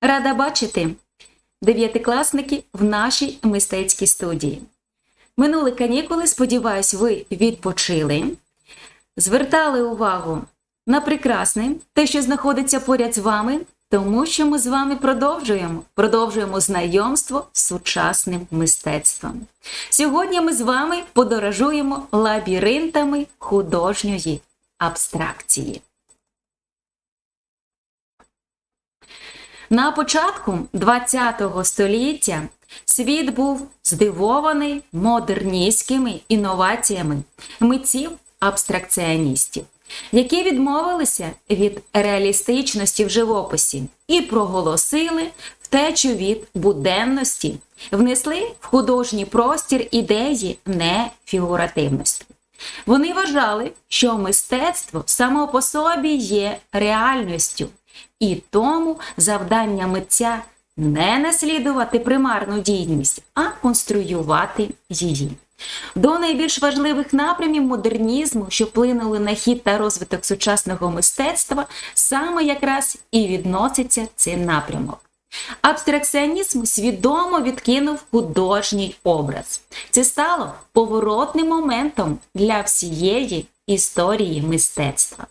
Рада бачити дев'ятикласники в нашій мистецькій студії. Минули канікули, сподіваюсь, ви відпочили, звертали увагу на прекрасне, те, що знаходиться поряд з вами, тому що ми з вами продовжуємо, продовжуємо знайомство з сучасним мистецтвом. Сьогодні ми з вами подорожуємо лабіринтами художньої абстракції. На початку ХХ століття світ був здивований модерністськими інноваціями митців абстракціоністів, які відмовилися від реалістичності в живописі і проголосили втечу від буденності, внесли в художній простір ідеї нефігуративності. Вони вважали, що мистецтво само по собі є реальністю, і тому завдання митця не наслідувати примарну дійність, а конструювати її. До найбільш важливих напрямів модернізму, що вплинули на хід та розвиток сучасного мистецтва, саме якраз і відноситься цей напрямок. Абстракціонізм свідомо відкинув художній образ. Це стало поворотним моментом для всієї історії мистецтва.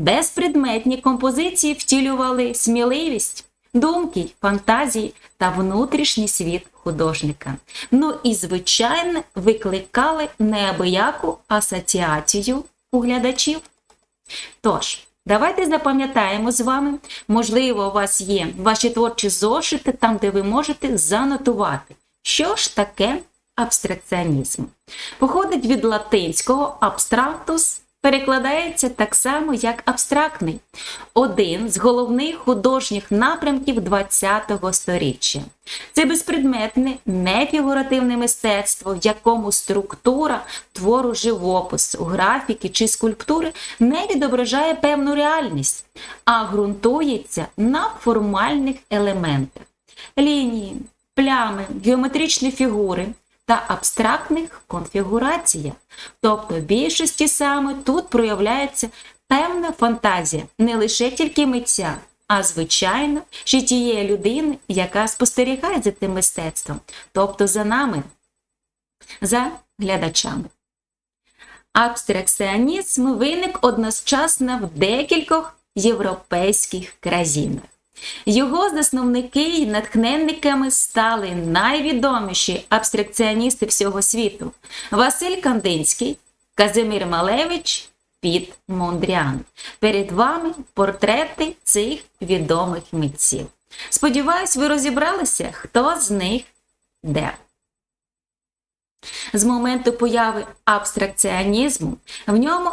Безпредметні композиції втілювали сміливість, думки, фантазії та внутрішній світ художника. Ну і, звичайно, викликали неабияку асоціацію у глядачів. Тож, давайте запам'ятаємо з вами, можливо, у вас є ваші творчі зошити, там, де ви можете занотувати, що ж таке абстракціонізм. Походить від латинського абстрактус перекладається так само, як абстрактний, один з головних художніх напрямків ХХ століття. Це безпредметне, нефігуративне мистецтво, в якому структура твору живопису, графіки чи скульптури не відображає певну реальність, а ґрунтується на формальних елементах лінії, плями, геометричні фігури та абстрактних конфігураціях. Тобто, в більшості саме тут проявляється певна фантазія не лише тільки митця, а звичайно, ще тієї людини, яка спостерігає за тим мистецтвом, тобто за нами, за глядачами. Абстракціонізм виник одночасно в декількох європейських країнах. Його засновники й натхненниками стали найвідоміші абстракціоністи всього світу Василь Кандинський, Казимир Малевич, Піт Мондріан. Перед вами портрети цих відомих митців. Сподіваюсь, ви розібралися, хто з них де. З моменту появи абстракціонізму в ньому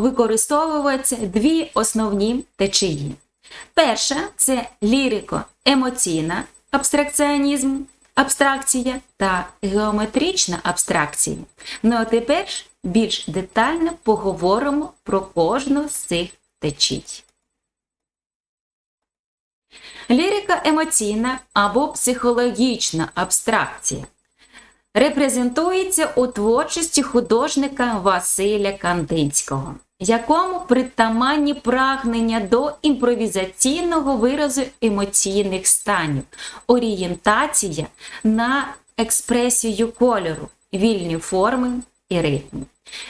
використовуються дві основні течії. Перша це лірико-емоційна абстракціонізм, абстракція та геометрична абстракція. Ну а тепер більш детально поговоримо про кожну з цих течій. Лірика емоційна або психологічна абстракція репрезентується у творчості художника Василя Кандинського якому притаманні прагнення до імпровізаційного виразу емоційних станів, орієнтація на експресію кольору, вільні форми і ритми.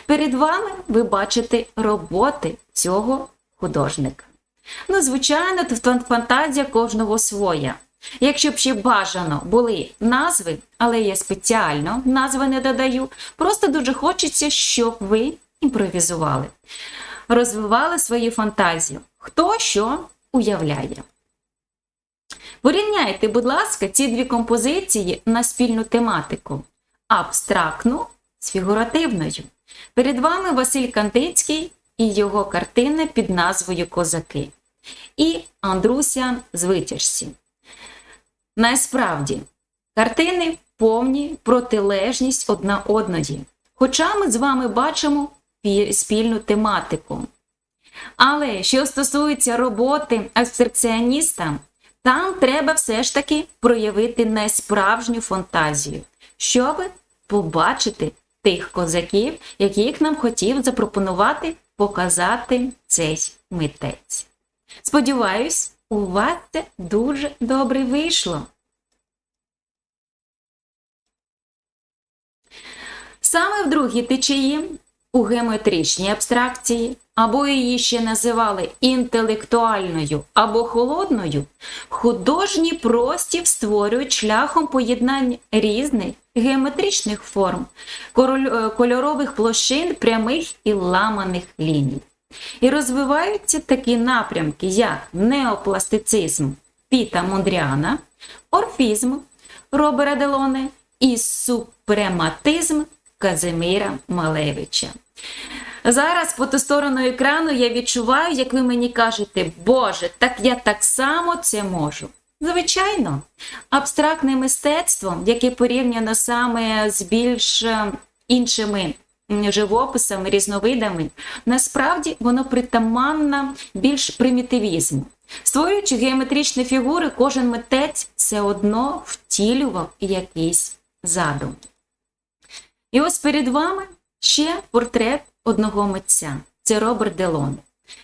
Перед вами ви бачите роботи цього художника. Ну, звичайно, тут фантазія кожного своя. Якщо б ще бажано були назви, але я спеціально назви не додаю, просто дуже хочеться, щоб ви імпровізували, розвивали свою фантазію, хто що уявляє. Порівняйте, будь ласка, ці дві композиції на спільну тематику: абстрактну з фігуративною. Перед вами Василь Кантицький і його картина під назвою Козаки. І Андруся з витяжці. Насправді, картини повні протилежність одна одної. Хоча ми з вами бачимо спільну тематику. Але що стосується роботи абстракціоніста, там треба все ж таки проявити несправжню фантазію, щоб побачити тих козаків, яких нам хотів запропонувати показати цей митець. Сподіваюсь, у вас це дуже добре вийшло. Саме в другій течії у геометричній абстракції, або її ще називали інтелектуальною або холодною, художній простір створюють шляхом поєднання різних геометричних форм, е, кольорових площин, прямих і ламаних ліній. І розвиваються такі напрямки, як неопластицизм Піта Мондріана, орфізм Робера Делоне і супрематизм Казимира Малевича. Зараз по ту сторону екрану я відчуваю, як ви мені кажете, Боже, так я так само це можу. Звичайно, абстрактне мистецтво, яке порівняно саме з більш е, іншими живописами, різновидами, насправді воно притаманне більш примітивізму. Створюючи геометричні фігури, кожен митець все одно втілював якийсь задум. І ось перед вами ще портрет одного митця це Роберт Делон,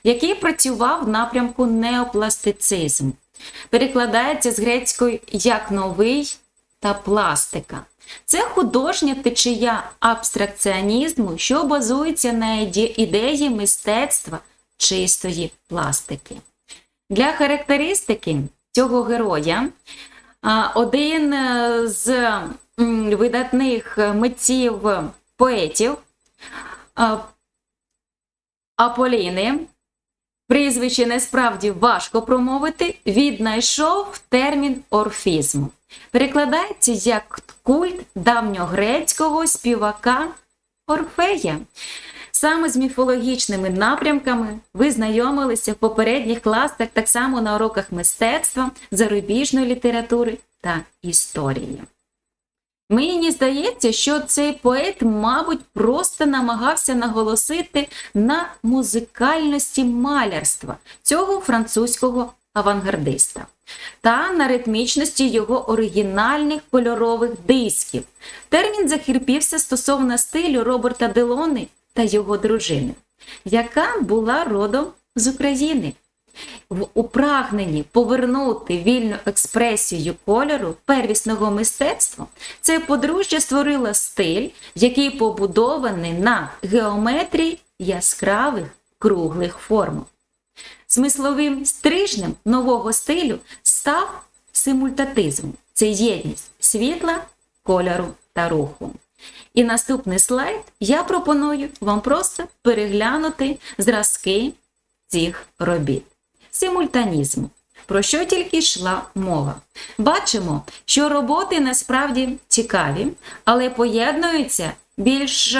який працював в напрямку неопластицизм. Перекладається з грецької як новий та пластика. Це художня течія абстракціонізму, що базується на ідеї мистецтва чистої пластики. Для характеристики цього героя один е, з видатних митців поетів Аполіни, прізвище насправді важко промовити, віднайшов термін орфізм. Перекладається як культ давньогрецького співака Орфея. Саме з міфологічними напрямками ви знайомилися в попередніх класах, так само на уроках мистецтва, зарубіжної літератури та історії. Мені здається, що цей поет, мабуть, просто намагався наголосити на музикальності малярства цього французького авангардиста та на ритмічності його оригінальних кольорових дисків. Термін захирпівся стосовно стилю Роберта Делони та його дружини, яка була родом з України. В у прагненні повернути вільну експресію кольору первісного мистецтва, це подружжя створило стиль, який побудований на геометрії яскравих круглих форм. Смисловим стрижнем нового стилю став симультатизм це єдність світла, кольору та руху. І наступний слайд я пропоную вам просто переглянути зразки цих робіт. Симультанізм. Про що тільки йшла мова? Бачимо, що роботи насправді цікаві, але поєднуються більш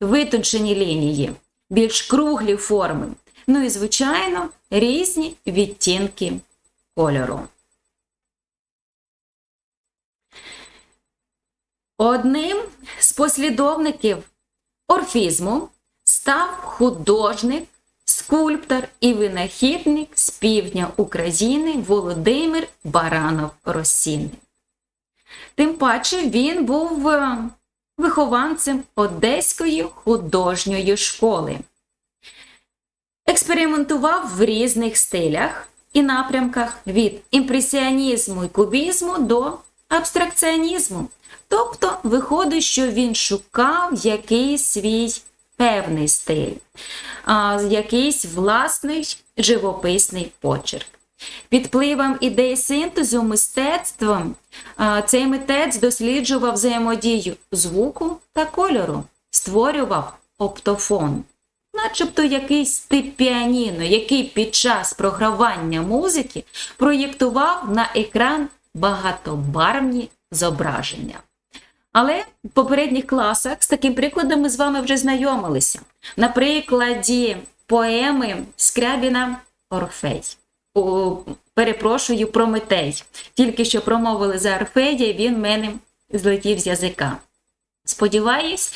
витончені лінії, більш круглі форми. Ну і, звичайно, різні відтінки кольору. Одним з послідовників орфізму став художник, скульптор і винахідник з півдня України Володимир Баранов Росіни. Тим паче він був е, вихованцем Одеської художньої школи. Експериментував в різних стилях і напрямках від імпресіонізму і кубізму до абстракціонізму. Тобто виходить, що він шукав якийсь свій певний стиль, якийсь власний живописний почерк. Під впливом ідеї синтезу мистецтвом цей митець досліджував взаємодію звуку та кольору, створював оптофон, начебто якийсь тип піаніно, який під час програвання музики проєктував на екран багатобарвні зображення. Але в попередніх класах з таким прикладом ми з вами вже знайомилися. На прикладі поеми Скрябіна Орфей. О, перепрошую, Прометей. Тільки що промовили за Орфея, він мене злетів з язика. Сподіваюсь,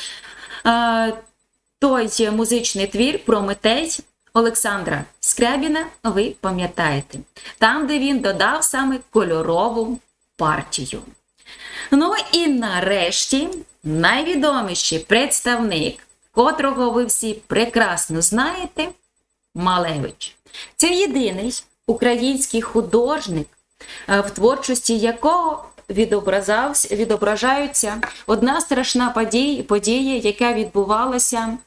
той музичний твір Прометей Олександра Скрябіна ви пам'ятаєте. Там, де він додав саме кольорову партію. Ну і нарешті найвідоміший представник, котрого ви всі прекрасно знаєте, Малевич. Це єдиний український художник, е, в творчості якого відображаються одна страшна подія, подія, яка відбувалася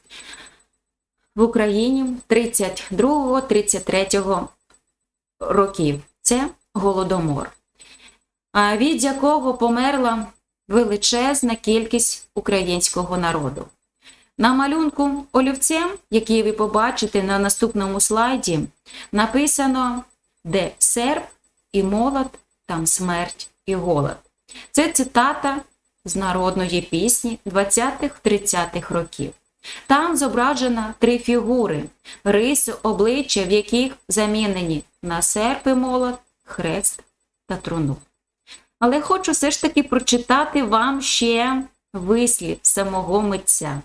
в Україні 32-33 років. Це Голодомор, від якого померла величезна кількість українського народу. На малюнку олівцем, який ви побачите на наступному слайді, написано де серп і молот, там смерть і голод. Це цитата з народної пісні 20-30-х років. Там зображено три фігури, риси обличчя, в яких замінені на серп і молот, хрест та труну. Але хочу все ж таки прочитати вам ще вислів самого митця.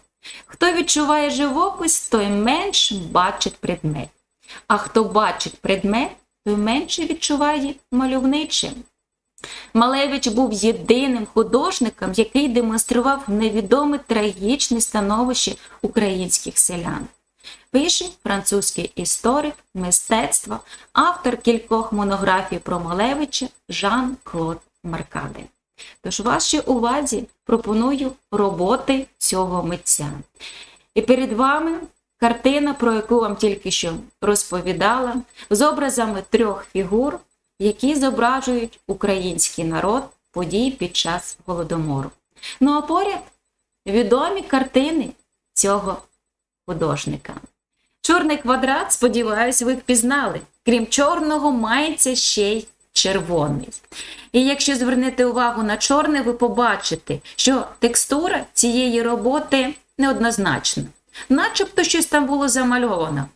Хто відчуває живопис, той менш бачить предмет. А хто бачить предмет, той менше відчуває мальовниче. Малевич був єдиним художником, який демонстрував невідоме трагічне становище українських селян. Пише французький історик мистецтва, автор кількох монографій про Малевича Жан-Клод Маркаде. Тож вашій увазі пропоную роботи цього митця. І перед вами картина, про яку вам тільки що розповідала, з образами трьох фігур, які зображують український народ подій під час голодомору. Ну а поряд відомі картини цього художника. Чорний квадрат, сподіваюсь, ви впізнали. Крім чорного, мається ще й червоний. І якщо звернете увагу на чорне, ви побачите, що текстура цієї роботи неоднозначна. Начебто щось там було замальовано.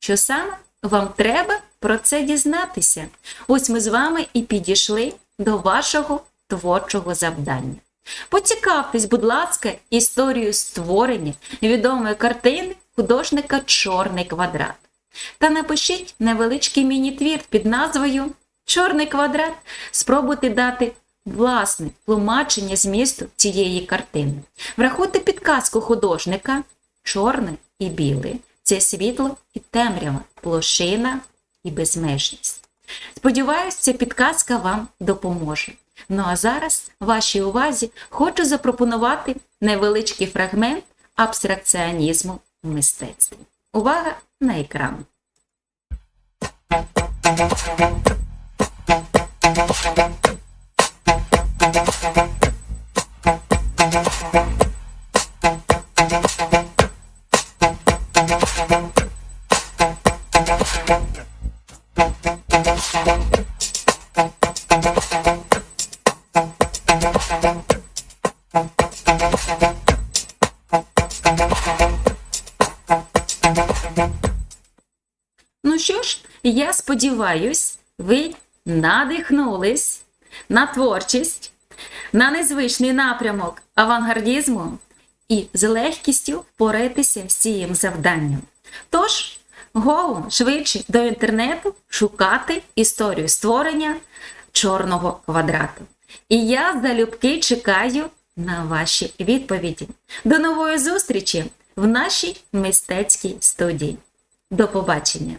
Що саме вам треба про це дізнатися? Ось ми з вами і підійшли до вашого творчого завдання. Поцікавтесь, будь ласка, історією створення відомої картини художника Чорний квадрат. Та напишіть невеличкий міні-твір під назвою Чорний квадрат. Спробуйте дати власне тлумачення змісту цієї картини. Врахуйте підказку художника чорне і біле це світло і темрява, площина і безмежність. Сподіваюсь, ця підказка вам допоможе. Ну а зараз вашій увазі хочу запропонувати невеличкий фрагмент абстракціонізму в мистецтві. Увага на екран! Ну що ж, я сподіваюсь, ви надихнулись на творчість, на незвичний напрямок авангардізму і з легкістю впоратися з цим завданням. Тож, гоу швидше до інтернету шукати історію створення чорного квадрату. І я залюбки чекаю на ваші відповіді. До нової зустрічі в нашій мистецькій студії. До побачення!